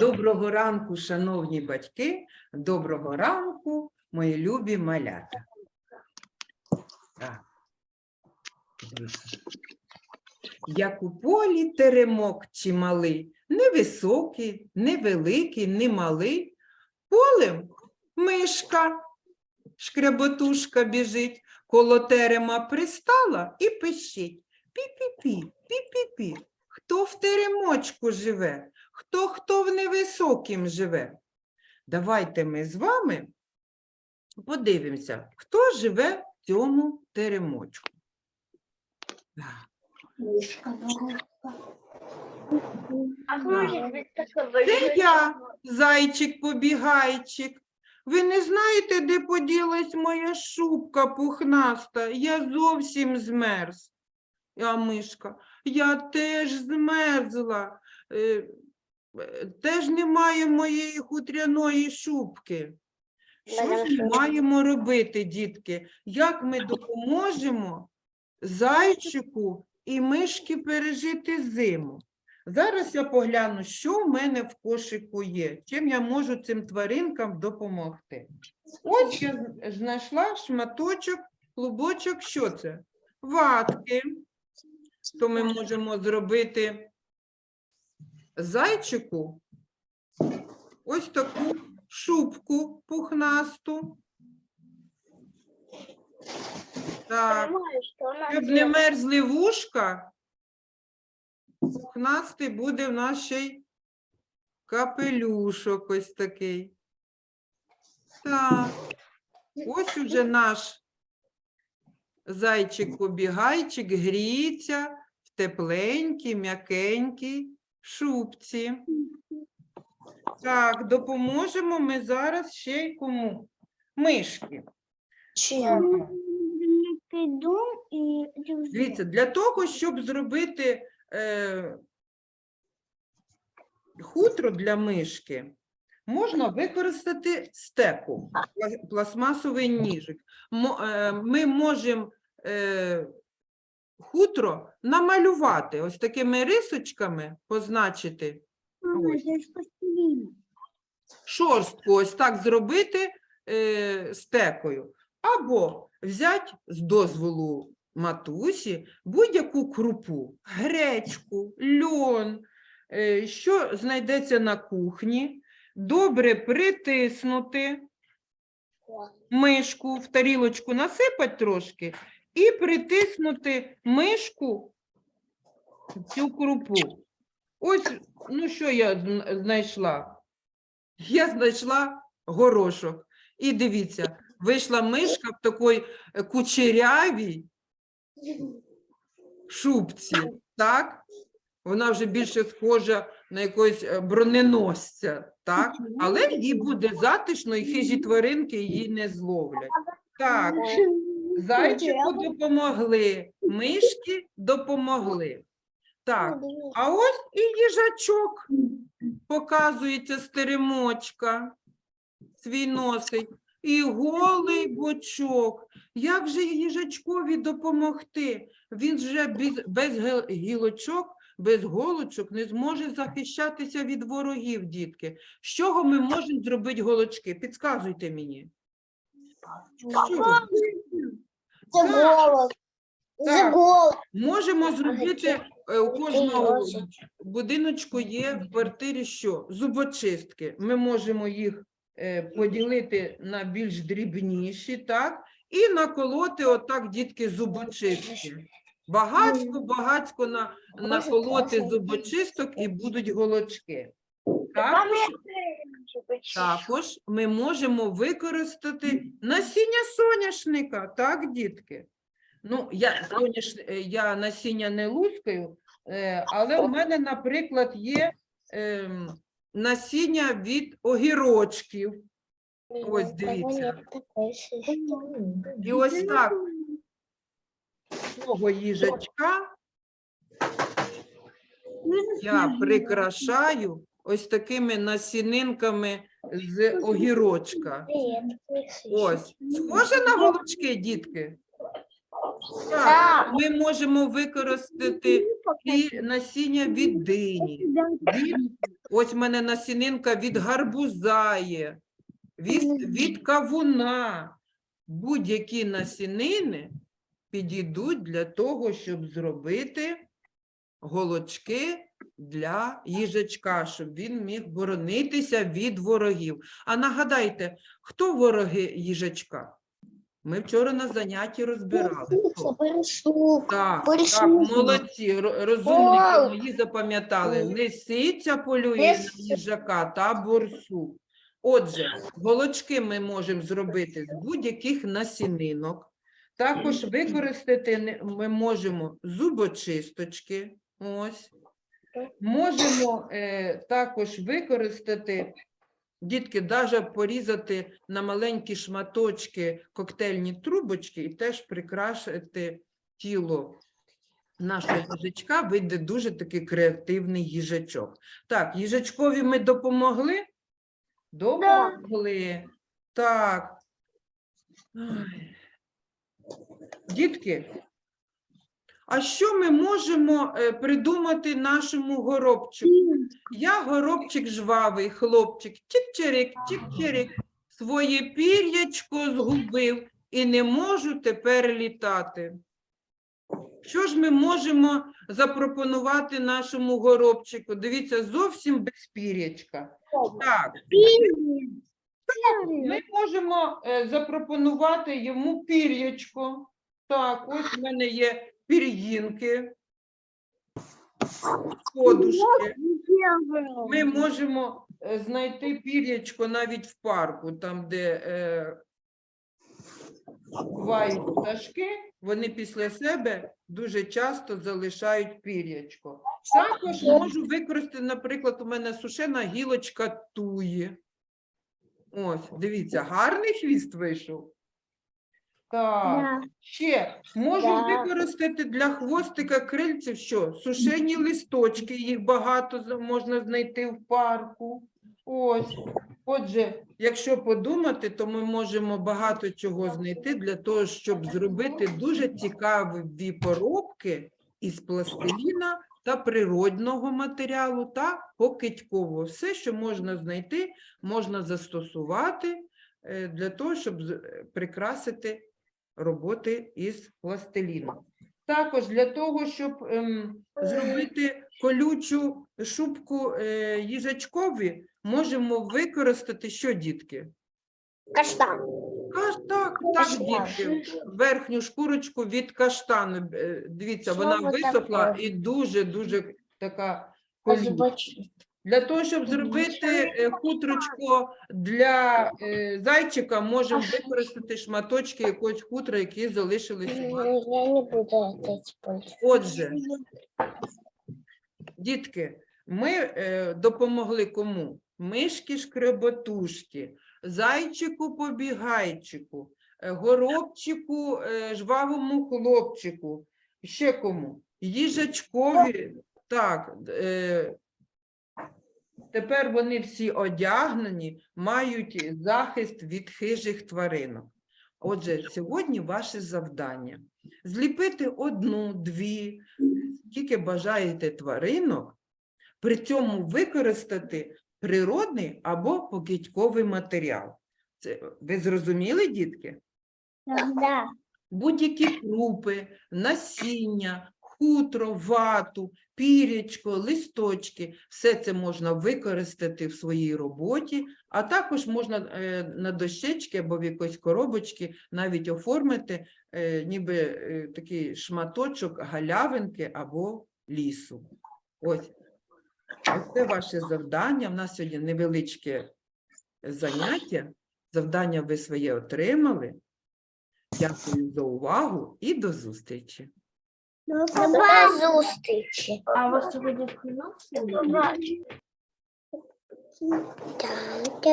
Доброго ранку, шановні батьки. Доброго ранку, мої любі малята. Як у полі теремок чималий, невисокий, невеликий, не малий. Полем мишка, шкряботушка біжить, коло терема пристала і пищить. Пі-пі-пі, пі-пі-пі. Хто в теремочку живе? Хто хто в невисокім живе? Давайте ми з вами подивимося, хто живе в цьому теремочку. Так. Це я, зайчик-побігайчик. Ви не знаєте, де поділась моя шубка пухнаста? Я зовсім змерз. А мишка, я теж змерзла. Е, е, Теж немає моєї хутряної шубки. Що ж ми маємо робити, дітки? Як ми допоможемо зайчику і мишки пережити зиму? Зараз я погляну, що в мене в кошику є, чим я можу цим тваринкам допомогти. Ось я знайшла шматочок, клубочок, що це? Ватки. То ми можемо зробити? Зайчику. Ось таку шубку пухнасту. Так, щоб не мерзли вушка, пухнастий буде в нас ще й капелюшок ось такий. Так, ось уже наш зайчик-побігайчик гріється тепленькій, м'якенькій шубці. Так, допоможемо ми зараз ще й кому? Мишки. І Дивіться, для того, щоб зробити е, хутро для мишки, можна використати стеку, пластмасовий ніжик. Е, Ми можемо е, хутро намалювати ось такими рисочками, позначити Ось. шорстку, ось так зробити е, стекою. Або взяти з дозволу матусі будь-яку крупу, гречку, льон, е, що знайдеться на кухні, добре притиснути мишку, в тарілочку насипати трошки і притиснути мишку в цю крупу. Ось, ну що я знайшла? Я знайшла горошок. І дивіться, вийшла мишка в такій е, кучерявій шубці, так? Вона вже більше схожа на якогось е, броненосця, так? Але їй буде затишно, і хижі тваринки її не зловлять. Так, зайчику допомогли, мишки допомогли. Так, а ось і їжачок показується з теремочка, свій носить, і голий бочок. Як же їжачкові допомогти? Він же без, без гілочок, без голочок не зможе захищатися від ворогів, дітки. З чого ми можемо зробити голочки? Підказуйте мені. З чого? Це голос. Так. голос. Можемо зробити е, у кожного будиночку є в квартирі що? Зубочистки. Ми можемо їх е, поділити на більш дрібніші, так? І наколоти отак, дітки, зубочистки. Багацько, багацько на, наколоти зубочисток і будуть голочки. Також, також ми можемо використати насіння соняшника, так, дітки? Ну, я, соняш... е, я насіння не лускаю, е, але у мене, наприклад, є ем, насіння від огірочків. Ось, дивіться. І ось так. Цього їжачка я прикрашаю ось такими насінинками з огірочка. Ось. Схоже на голочки, дітки? Так, ми можемо використати і насіння від дині. Від, ось в мене насінинка від гарбуза є, від, від кавуна. Будь-які насінини підійдуть для того, щоб зробити голочки для їжачка, щоб він міг боронитися від ворогів. А нагадайте, хто вороги їжачка? Ми вчора на занятті розбирали. Перейшов. Так, так, молодці, ро- розумники мої запам'ятали. Лисиця полює на їжака та борсу. Отже, голочки ми можемо зробити з будь-яких насінинок. Також використати ми можемо зубочисточки. Ось. Можемо е, також використати, дітки, навіть порізати на маленькі шматочки коктейльні трубочки і теж прикрашити тіло нашого їжачка, вийде дуже такий креативний їжачок. Так, їжачкові ми допомогли? Допомогли. Так. Дітки, а що ми можемо е, придумати нашому горобчику? Я горобчик жвавий, хлопчик, чик-чирик, чик-чирик, своє пір'ячко згубив і не можу тепер літати. Що ж ми можемо запропонувати нашому горобчику? Дивіться, зовсім без пір'ячка. Так, ми можемо е, запропонувати йому пір'ячко. Так, ось в мене є пір'їнки, подушки. Ми можемо е, знайти пір'ячко навіть в парку, там, де е, бувають пташки, вони після себе дуже часто залишають пір'ячко. Також можу використати, наприклад, у мене сушена гілочка туї. Ось, дивіться, гарний хвіст вийшов. Так. Ще можу Да. використати для хвостика крильців що? Сушені листочки, їх багато можна знайти в парку. Ось. Отже, якщо подумати, то ми можемо багато чого знайти для того, щоб зробити дуже цікаві поробки із пластиліна та природного матеріалу та покидькового. Все, що можна знайти, можна застосувати е, для того, щоб з- е, прикрасити роботи із пластиліном. Також для того, щоб ем, зробити колючу шубку е, їжачкові, можемо використати що, дітки? Каштан. Каш, так, так, Каштан. дітки, верхню шкурочку від каштану. Е, Дивіться, Що вона ви висохла таке? і дуже-дуже така колюча. Для того, щоб зробити е, хутрочко для е, зайчика, можемо використати шматочки якогось хутра, які залишилися. у нас. Я не буду это использовать. Отже, дітки, ми е, допомогли кому? Мишки шкреботушки, зайчику побігайчику, е, горобчику, е, жвавому хлопчику. Ще кому? Їжачкові. Так, е, тепер вони всі одягнені, мають захист від хижих тваринок. Отже, сьогодні ваше завдання зліпити одну, дві, скільки бажаєте тваринок, при цьому використати природний або покидьковий матеріал. Це, ви зрозуміли, дітки? Да. Будь-які крупи, насіння, хутро, вату, пірячко, листочки все це можна використати в своїй роботі, а також можна е, на дощечки або в якоїсь коробочки навіть оформити е, ніби е, такий шматочок галявинки або лісу. Ось. Це ваше завдання. У нас сьогодні невеличке заняття. Завдання ви своє отримали. Дякую за увагу і до зустрічі. До зустрічі. А у вас сьогодні кіно? Так.